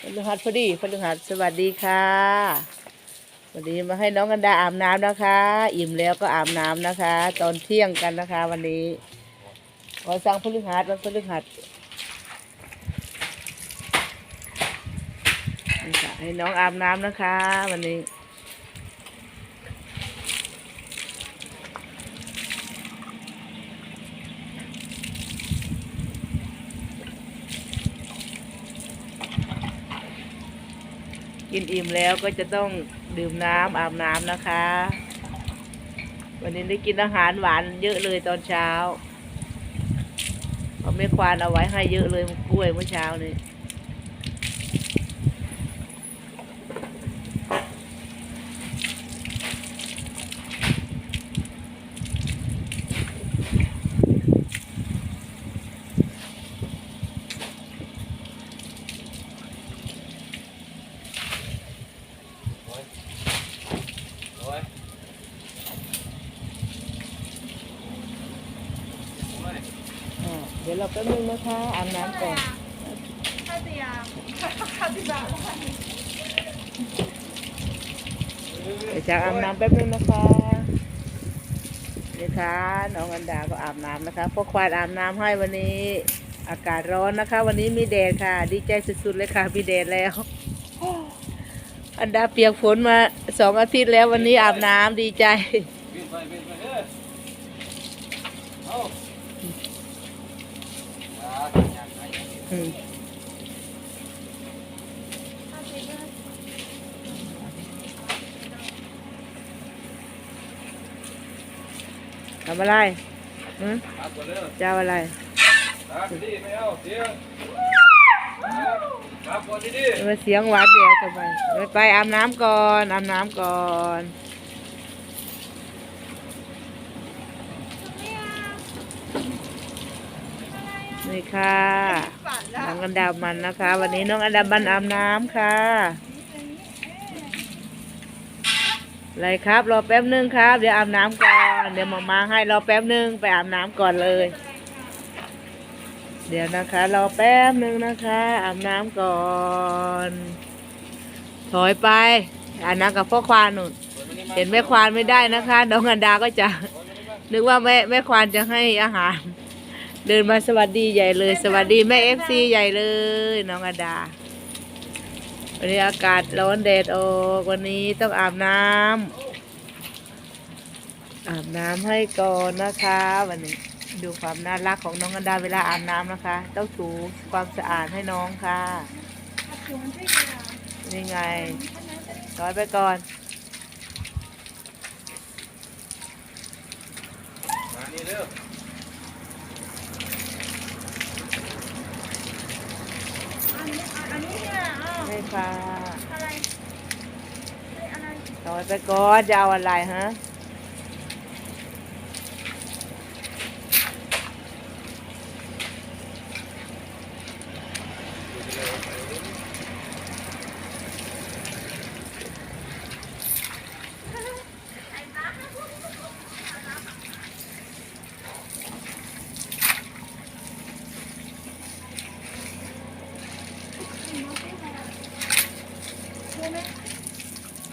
พฤหัสพอดีพฤหัสสวัสดีค่ะ วันนี้มาให้น้องกันดาอาบน้ำนะคะ อิ่มแล้วก็อาบน้ำนะคะ ตอนเที่ยงกันนะคะ วันนี้ขอสั่งพฤหัสวันพฤหัสนี่ค่ะให้น้องอาบน้ำนะคะ วันนี้ กินอิ่มแล้วก็จะต้องดื่มน้ำอาบน้ำนะคะ วันนี้ได้กินอาหารหวานเยอะเลยตอนเช้าเอาไม่ควานเอาไว้ให้เยอะเลยกล้วยเมื่อเช้านี้ โอ้ยโอ้ย อ่าเดี๋ยวเราแป๊บนึงนะคะอาบน้ำก่อนข้าวเตียข้าวเตียเดี๋ยวจะอาบน้ำแป๊บนึงนะคะนี่ค่ะน้องอันดาก็อาบน้ำนะคะพวกควายอาบน้ำให้วันนี้ อากาศร้อนนะคะ วันนี้มีแดดค่ะ ดีใจสุดๆเลยค่ะมีแดดแล้ว อันดาเปียกฝนมาสองอาทิตย์แล้ววันนี้อาบน้ำดีใจวิ่งไปวิ่งไปเด้อเอาอ่าอยากไหน อืมทำอะไรอืมครับก่อเด้อจะเอาอะไรครับดีไม่เอาเสียงวัดเสียงหวานเดียวทำไมไปอาบน้ำก่อนอาบน้ำก่อน นี่ค่ะฝันละน้องอันดามันนะคะ วันนี้น้องอันดามันอาบน้ำค่ะอะไรครับ รอแป๊บนึงครับ เดี๋ยวอาบน้ำก่อน เดี๋ยวหมามาให้รอแป๊บนึงไปอาบน้ำก่อนเลย เดี๋ยวนะคะรอแป๊บนึงนะคะ อาบน้ำก่อน ถอยไปอาบน้ำกับพ่อควานนุ่นเห็นแม่ควานไม่ได้นะคะน้องอันดาก็จะนึกว่าแม่แม่ควานจะให้อาหาร เดินมาสวัสดีใหญ่เลย สวัสดีแม่เอฟซีใหญ่เลย น้องอดา วันนี้อากาศร้อนแดดออกวันนี้ต้องอาบน้ำอาบน้ำให้ก่อนนะคะวันนี้ดูความน่ารักของน้องอดาเวลาอาบน้ำนะคะ ต้องถูความสะอาดให้น้องค่ะถุงที่เดียวนี่ไงถอยไปก่อน มานี่เด้อ อันนี้อันนี้เนี่ยอ้าว ให้ค่ะอะไรอะไรถอยไปก่อนจะเอาอะไรฮะ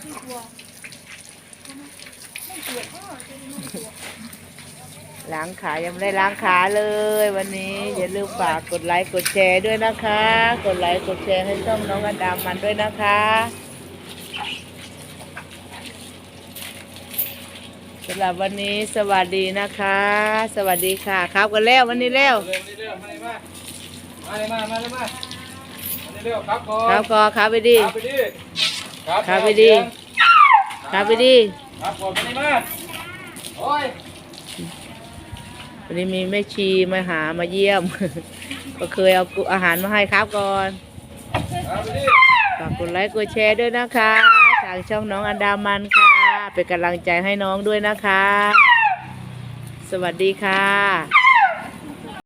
ไม่กลัวไม่กลัวพ่อจะไม่กลัวล้างขายังไม่ได้ล้างขาเลยวันนี้ อย่าลืมฝากกดไลค์กดแชร์ด้วยนะคะ กดไลค์กดแชร์ให้ช่องน้องอันดามันด้วยนะคะสำหรับวันนี้สวัสดีนะคะ สวัสดีค่ะ ครับกันแล้ววันนี้แล้วเร็วเร็วมาเลยมามาเลยมามาเลยมาเร็วครับก่อนครับกอครับไปดีครับไปดิครับไปดิ ครับไปดีครับก่อนมานี่มาโอ้ยวันนี้มีแม่ชีมาหามาเยี่ยม ก็เคยเอาอาหารมาให้ครับก่อนครับไปดิฝากกดไลค์กดแชร์ด้วยนะคะทางช่องน้องอันดามันค่ะ เป็นกำลังใจให้น้องด้วยนะคะ สวัสดีค่ะ